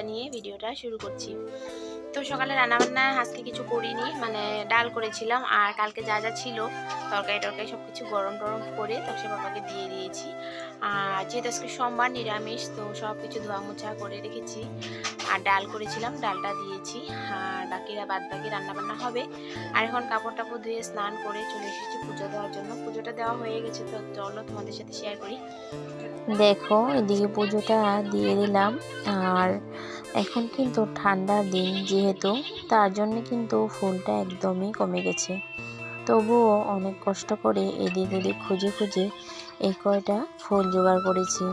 স্বাগত জানিয়ে ভিডিওটা শুরু করছি। তো সকালে রান্নাবান্না আজকে কিছু করিনি মানে ডাল করেছিলাম আর কালকে যা যা ছিল, তরকারি টরকারি সব কিছু গরম টরম করে তাকে বাবাকে দিয়ে দিয়েছি। আর যেহেতু আজকে সোমবার নিরামিষ, তো সব কিছু ধোয়া মোছা করে রেখেছি। আর ডাল করেছিলাম, ডালটা দিয়েছি। আর বাকিরা বাদ বাকি রান্নাবান্না হবে। আর এখন কাপড় টাপড় ধুয়ে স্নান করে চলে এসেছি পুজো দেওয়ার জন্য। পুজোটা দেওয়া হয়ে গেছে, তো চলো তোমাদের সাথে শেয়ার করি। দেখো, এদিকে পুজোটা দিয়ে দিলাম। আর এখন কিন্তু ঠান্ডার দিন যেহেতু, তার জন্য কিন্তু ফুলটা একদমই কমে গেছে। তবুও অনেক কষ্ট করে এদিক ওদিক খুঁজে খুঁজে এই কয়টা ফুল জোগাড় করেছি।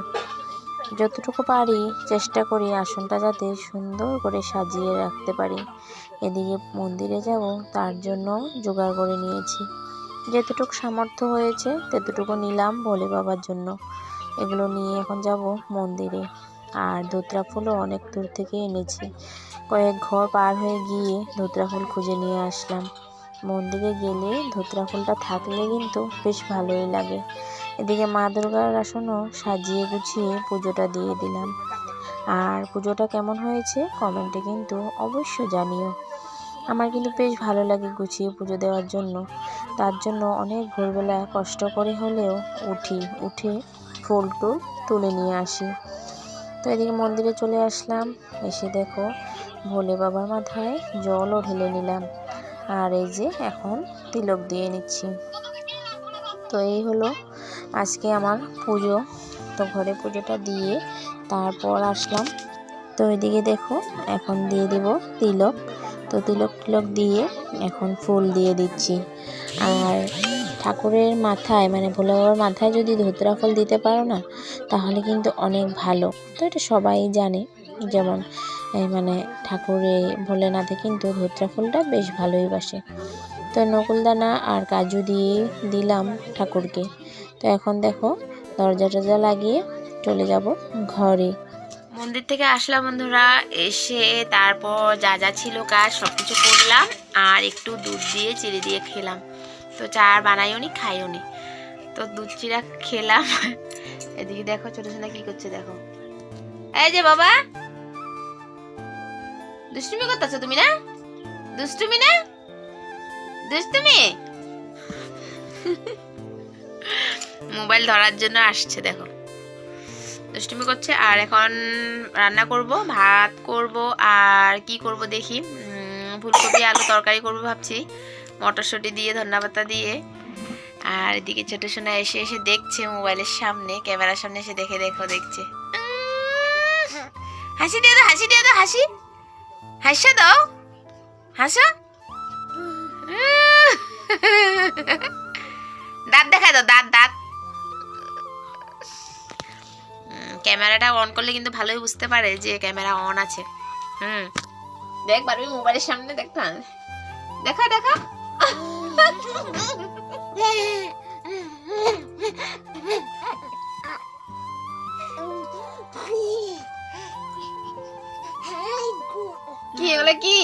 যতটুকু পারি চেষ্টা করি আসনটা যাতে সুন্দর করে সাজিয়ে রাখতে পারি। এদিকে মন্দিরে যাব, তার জন্য জোগাড় করে নিয়েছি। যতটুকু সামর্থ্য হয়েছে, ততটুকু নিলাম ভোলে বাবার জন্য। এগুলো নিয়ে এখন যাব মন্দিরে। আর ধুতরা ফুলও অনেক দূর থেকে এনেছি। কয়েক ঘর পার হয়ে গিয়ে ধুতরা ফুল খুঁজে নিয়ে আসলাম। মন্দিরে গেলে ধুতরা ফুলটা থাকলে কিন্তু বেশ ভালোই লাগে। এদিকে মা দুর্গার আসনও সাজিয়ে গুছিয়ে পুজোটা দিয়ে দিলাম। আর পুজোটা কেমন হয়েছে কমেন্টে কিন্তু অবশ্যই জানিও। আমার কিন্তু বেশ ভালো লাগে গুছিয়ে পুজো দেওয়ার জন্য। তার জন্য অনেক ভোরবেলা কষ্ট করে হলেও উঠি, উঠে ফুল টুল তুলে নিয়ে আসি। তো এদিকে মন্দিরে চলে আসলাম। এসে দেখো ভোলে বাবার মাথায় জলও ঢেলে নিলাম। আর এই যে এখন তিলক দিয়ে নিচ্ছি। তো এই হলো আজকে আমার পুজো। তো ঘরে পুজোটা দিয়ে তারপর আসলাম। তো এদিকে দেখো এখন দিয়ে দিব তিলক। তো তিলক টিলক দিয়ে এখন ফুল দিয়ে দিচ্ছি। আর ঠাকুরের মাথায় মানে ভোলে বাবার মাথায় যদি ধুতরা ফুল দিতে পারো না, তাহলে কিন্তু অনেক ভালো। তো এটা সবাই জানে। যেমন মানে ঠাকুরে ভোলেনাথে কিন্তু ধুতরা ফুলটা বেশ ভালোই বাসে। তো নকুলদানা আর কাজু দিয়ে দিলাম ঠাকুরকে। তো এখন দেখো, দরজা টরজা লাগিয়ে চলে যাব ঘরে। মন্দির থেকে আসলাম বন্ধুরা, এসে তারপর যা যা ছিল কাজ সব কিছু করলাম, আর একটু দুধ দিয়ে চিড়ে দিয়ে খেলাম। তো চা আর বানাইও নি, খাইও নি। তো দুধ চিড়া খেলাম। এদিকে দেখো, ছোট সোনা কি করছে দেখো। এই যে বাবা। দুষ্টুমি করতেছো তুমি না? দুষ্টুমি না? দুষ্টুমি? মোবাইল ধরার জন্য আসছে, দেখো। দুষ্টুমি করছে, আর এখন রান্না করব, ভাত করব, আর কি করব দেখি। ফুলকপি, আলু তরকারি করব ভাবছি। মটরশুঁটি দিয়ে ধন্যবাতা দিয়ে। আর এদিকে ছোট সোনা এসে এসে দেখছে মোবাইলের সামনে, ক্যামেরার সামনে এসে দেখে দেখো, দেখছে। হাসি দিয়ে দাও, হাসি দিয়ে দাও, হাসি। হাসা দাও হাসা। দাঁত দেখা দাও, দাঁত দাঁত। ক্যামেরাটা অন করলে কিন্তু ভালোই বুঝতে পারে যে ক্যামেরা অন আছে। হুম। দেখ পারবি মোবাইলের সামনে দেখতে দেখা দেখা। কি এগুলো কি কি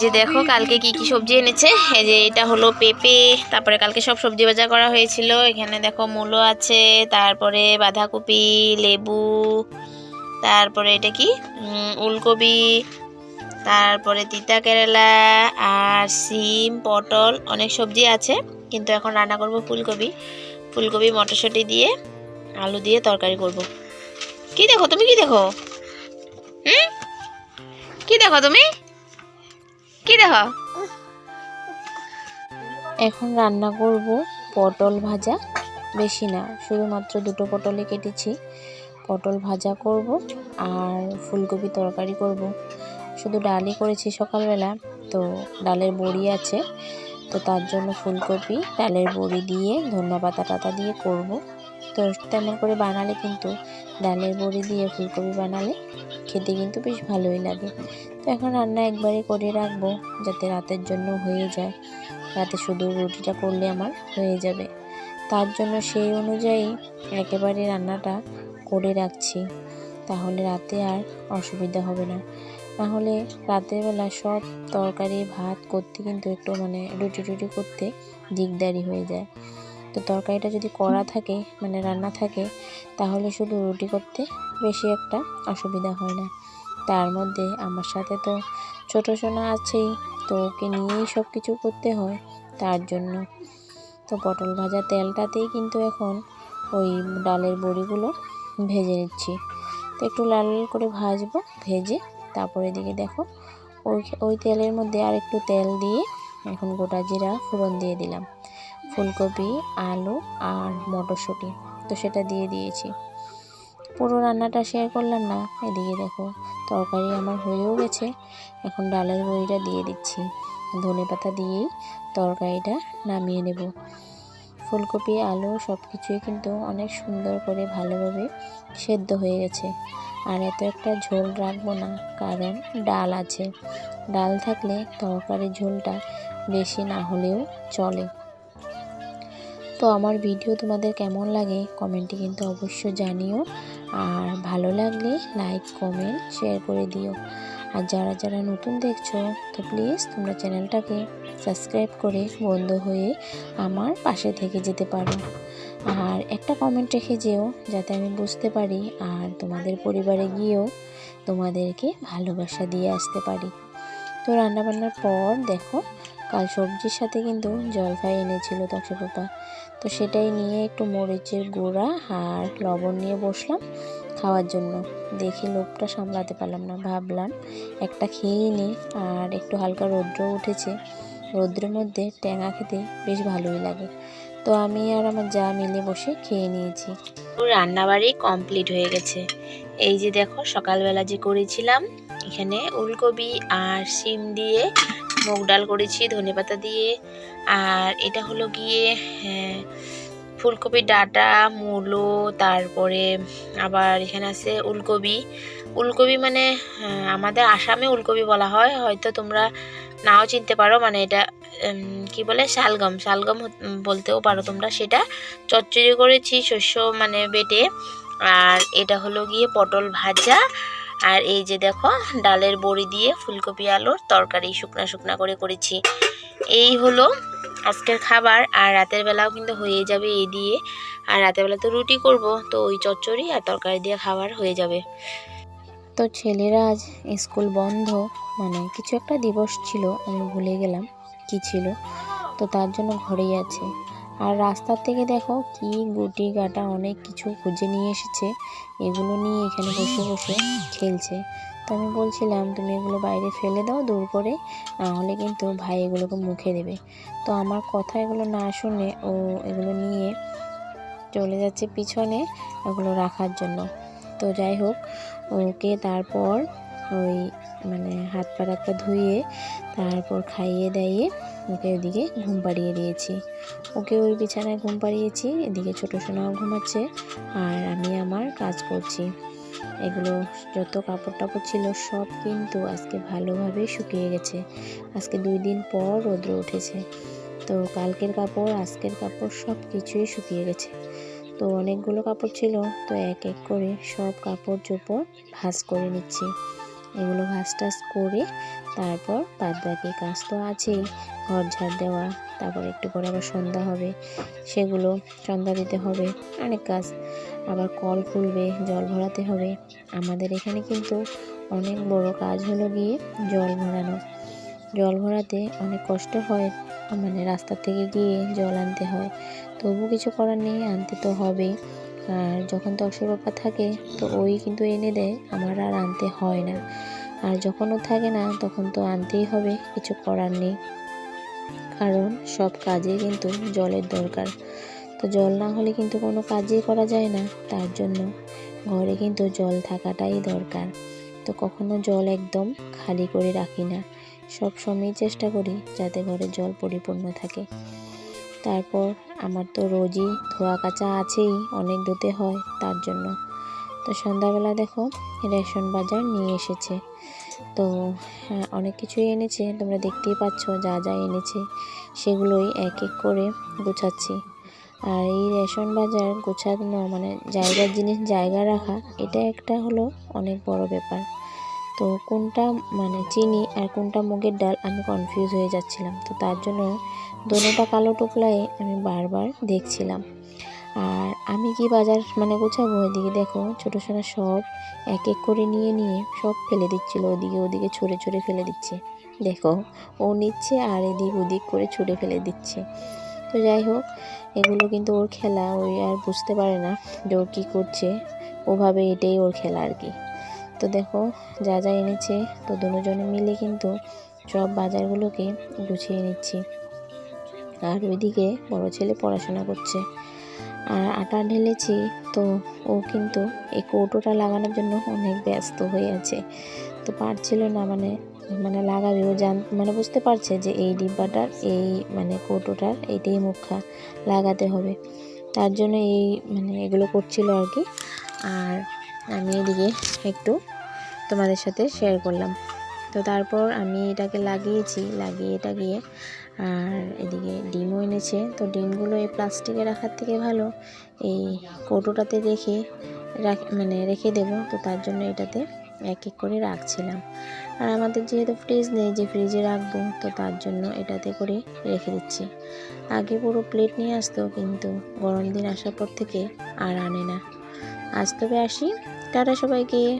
যে দেখো, কালকে কি কি সবজি এনেছে? এই যে এটা হলো পেঁপে, তারপরে কালকে সব সবজি বাজার করা হয়েছিল। এখানে দেখো মূলো আছে, তারপরে বাঁধাকপি, লেবু, তারপরে এটা কি? উলকপি তারপরে তিতা কেরালা আর সিম, পটল, অনেক সবজি আছে। কিন্তু এখন রান্না করব ফুলকপি। ফুলকপি, মটরশুঁটি দিয়ে, আলু দিয়ে তরকারি করব। কি দেখো তুমি? কি দেখো? হুম? কি দেখো তুমি? কি দেখো এখন রান্না করব পটল ভাজা। বেশি না, শুধুমাত্র দুটো পটলে কেটেছি। পটল ভাজা করব আর ফুলকপি তরকারি করব। শুধু ডালই করেছি সকালবেলা, তো ডালের বড়ি আছে। তো তার জন্য ফুলকপি, ডালের বড়ি দিয়ে ধন্যা পাতা টাতা দিয়ে করব। তো তেমন করে বানালে কিন্তু, ডালের বড়ি দিয়ে ফুলকপি বানালে খেতে কিন্তু বেশ ভালোই লাগে। তো এখন রান্না একবারে করে রাখব, যাতে রাতের জন্য হয়ে যায়। রাতে শুধু রুটিটা করলে আমার হয়ে যাবে। তার জন্য সেই অনুযায়ী একেবারে রান্নাটা করে রাখছি। তাহলে রাতে আর অসুবিধা হবে না। নাহলে রাতের বেলা সব তরকারি, ভাত করতে কিন্তু একটু মানে রুটি টুটি করতে দিকদারি হয়ে যায়। তো তরকারিটা যদি করা থাকে মানে রান্না থাকে, তাহলে শুধু রুটি করতে বেশি একটা অসুবিধা হয় না। তার মধ্যে আমার সাথে তো ছোটো সোনা আছেই, তো ওকে নিয়েই সব কিছু করতে হয়, তার জন্য। তো পটল ভাজা তেলটাতেই কিন্তু এখন ওই ডালের বড়িগুলো ভেজে নিচ্ছি। তো একটু লাল লাল করে ভাজবো, ভেজে তারপরে দিকে দেখো, ওই ওই তেলের মধ্যে আর একটু তেল দিয়ে এখন গোটা জিরা ফোড়ন দিয়ে দিলাম। ফুলকপি, আলু আর মটরশুঁটি, তো সেটা দিয়ে দিয়েছি। পুরো রান্নাটা শেয়ার করলাম না। এদিকে দেখো, তরকারি আমার হয়েও গেছে। এখন ডালের বড়িটা দিয়ে দিচ্ছি। ধনে পাতা দিয়েই তরকারিটা নামিয়ে নেব। ফুলকপি, আলু সব কিছুই কিন্তু অনেক সুন্দর করে ভালোভাবে সেদ্ধ হয়ে গেছে। আর এত একটা ঝোল রাখব না, কারণ ডাল আছে। ডাল থাকলে তরকারির ঝোলটা বেশি না হলেও চলে। তো আমার ভিডিও তোমাদের কেমন লাগে, কমেন্টে কিন্তু অবশ্য জানিও। আর ভালো লাগলে লাইক কমেন্ট শেয়ার করে দিও। আর যারা যারা নতুন দেখছ, তো প্লিজ তোমরা চ্যানেলটাকে সাবস্ক্রাইব করে বন্ধ হয়ে আমার পাশে থেকে যেতে পারো। আর একটা কমেন্ট রেখে যেও, যাতে আমি বুঝতে পারি আর তোমাদের পরিবারে গিয়েও তোমাদেরকে ভালোবাসা দিয়ে আসতে পারি। তো রান্নাবান্নার পর দেখো, কাল সবজির সাথে কিন্তু জলফাই এনেছিল তক্ষ পাপা তো সেটাই নিয়ে একটু মরিচের গুঁড়া আর লবণ নিয়ে বসলাম খাওয়ার জন্য। দেখি লোভটা সামলাতে পারলাম না, ভাবলাম একটা খেয়েই নিই। আর একটু হালকা রৌদ্র উঠেছে। রৌদ্রের মধ্যে ট্যাঙা খেতে বেশ ভালোই লাগে। তো আমি আর আমার যা মিলে বসে খেয়ে নিয়েছি। রান্নাবাড়ি কমপ্লিট হয়ে গেছে। এই যে দেখো, সকালবেলা যে করেছিলাম, এখানে উলকপি আর শিম দিয়ে মুগ ডাল করেছি, ধনেপাতা দিয়ে আর এটা হলো গিয়ে হ্যাঁ, ফুলকপির ডাঁটা মূলো তারপরে আবার এখানে আছে উলকপি উলকপি মানে হ্যাঁ, আমাদের আসামে উলকপি বলা হয়। হয়তো তোমরা নাও চিনতে পারো মানে এটা কি বলে? শালগম। শালগম বলতেও পারো তোমরা সেটা। চচ্চড়ি করেছি শস্য মানে বেটে। আর এটা হলো গিয়ে পটল ভাজা। আর এই যে দেখো ডালের বড়ি দিয়ে ফুলকপি আলুর তরকারি শুকনা শুকনা করে করেছি। এই হলো আজকের খাবার আর রাতের বেলাও কিন্তু হয়ে যাবে এই দিয়ে। আর রাতের বেলা তো রুটি করব, তো ওই চচ্চড়ি আর তরকারি দিয়ে খাবার হয়ে যাবে। তো ছেলেরা আজ স্কুল বন্ধ মানে কিছু একটা দিবস ছিল, আমি ভুলে গেলাম কি ছিল। তো তার জন্য ঘরেই আছে। আর রাস্তার থেকে দেখো কি গুটি গাটা অনেক কিছু খুঁজে নিয়ে এসেছে। এগুলো নিয়ে এখানে বসে বসে খেলছে। তো আমি বলছিলাম, তুমি এগুলো বাইরে ফেলে দাও, দূর করে। না হলে কিন্তু ভাই এগুলোকে মুখে দেবে। তো আমার কথা এগুলো না শুনে ও এগুলো নিয়ে চলে যাচ্ছে পিছনে ওগুলো রাখার জন্য। তো যাই হোক, ওকে তারপর ওই মানে হাত পা টাত পা ধুয়ে তারপর খাইয়ে দাইয়ে ওকে ওদিকে ঘুম পাড়িয়ে দিয়েছি। ওকে ওই বিছানায় ঘুম পাড়িয়েছি, এদিকে ছোটো সোনাও ঘুমাচ্ছে আর আমি আমার কাজ করছি। এগুলো যত কাপড় টাপড় ছিল সব কিন্তু আজকে ভালোভাবে শুকিয়ে গেছে। আজকে দুই দিন পর রৌদ্র উঠেছে। তো কালকের কাপড়, আজকের কাপড় সব কিছুই শুকিয়ে গেছে। তো অনেকগুলো কাপড় ছিল, তো এক এক করে সব কাপড় চোপড় ভাঁজ করে নিচ্ছি। এগুলো ভাঁজ টাজ করে তারপর বাদ বাকি কাজ তো আছেই, ঘর ঝাড় দেওয়া তারপর একটু পরে আবার সন্ধ্যা হবে, সেগুলো সন্ধ্যা দিতে হবে। অনেক কাজ, আবার কল খুলবে, জল ভরাতে হবে। আমাদের এখানে কিন্তু অনেক বড় কাজ হলো গিয়ে জল ভরানো। জল ভরাতে অনেক কষ্ট হয় মানে রাস্তা থেকে গিয়ে জল আনতে হয়। তবু কিছু করার নেই, আনতে তো হবেই আর যখন তক্সর বাবা থাকে, তো ওই কিন্তু এনে দেয়, আমার আর আনতে হয় না। আর যখন ও থাকে না, তখন তো আনতেই হবে, কিছু করার নেই। কারণ সব কাজে কিন্তু জলের দরকার। তো জল না হলে কিন্তু কোনো কাজই করা যায় না। তার জন্য ঘরে কিন্তু জল থাকাটাই দরকার। তো কখনো জল একদম খালি করে রাখি না। সব সময় চেষ্টা করি যাতে ঘরে জল পরিপূর্ণ থাকে। তারপর আমার তো রোজই ধোয়া কাচা আছেই, অনেক ধুতে হয় তার জন্য। তো সন্ধ্যাবেলা দেখো রেশন বাজার নিয়ে এসেছে। তো হ্যাঁ অনেক কিছুই এনেছে। তোমরা দেখতেই পাচ্ছ যা যা এনেছে, সেগুলোই এক এক করে গুছাচ্ছি। আর এই রেশন বাজার গোছানো মানে জায়গার জিনিস জায়গা রাখা, এটা একটা হলো অনেক বড় ব্যাপার। তো কোনটা মানে চিনি আর কোনটা মুগের ডাল, আমি কনফিউজ হয়ে যাচ্ছিলাম। তো তার জন্য দোনোটা কালো টোপলায় আমি বারবার দেখছিলাম। আর আমি কি বাজার মানে গোছাবো ওইদিকে? দেখো, ছোটো সোনা সব এক এক করে নিয়ে নিয়ে সব ফেলে দিচ্ছিল। ওদিকে ওদিকে ছুঁড়ে ছুঁড়ে ফেলে দিচ্ছে। দেখো, ও নিচ্ছে আর এদিক ওদিক করে ছুঁড়ে ফেলে দিচ্ছে। তো যাই হোক, এগুলো কিন্তু ওর খেলা। ওই আর বুঝতে পারে না যে ও কী করছে। ওভাবে এটাই ওর খেলা আর কি। তো দেখো, যা যা এনেছে, তো দুজনে মিলে কিন্তু সব বাজারগুলোকে গুছিয়ে নিচ্ছি। আর ওইদিকে বড় ছেলে পড়াশোনা করছে। আর আটা ঢেলেছি, তো ও কিন্তু এই কৌটোটা লাগানোর জন্য অনেক ব্যস্ত হয়ে আছে। তো পারছিল না মানে মানে লাগাবে, ও জান মানে বুঝতে পারছে যে এই ডিব্বাটার, এই মানে কৌটোটার, এইটাই মুখা লাগাতে হবে। তার জন্য এই মানে এগুলো করছিল আর কি। আর আমি এদিকে একটু তোমাদের সাথে শেয়ার করলাম। তো তারপর আমি এটাকে লাগিয়েছি, লাগিয়ে এটা গিয়ে আর এদিকে ডিমও এনেছে। তো ডিমগুলো এই প্লাস্টিকে রাখার থেকে ভালো। এই কৌটোটাতে রেখে রাখ মানে রেখে দেবো। তো তার জন্য এটাতে এক এক করে রাখছিলাম। আর আমাদের যেহেতু ফ্রিজ নেই, যে ফ্রিজে রাখব, তো তার জন্য এটাতে করে রেখে দিচ্ছি। আগে পুরো প্লেট নিয়ে আসতো, কিন্তু গরম দিন আসার পর থেকে আর আনে না। আজ তবে আসি। টাটা সবাইকে।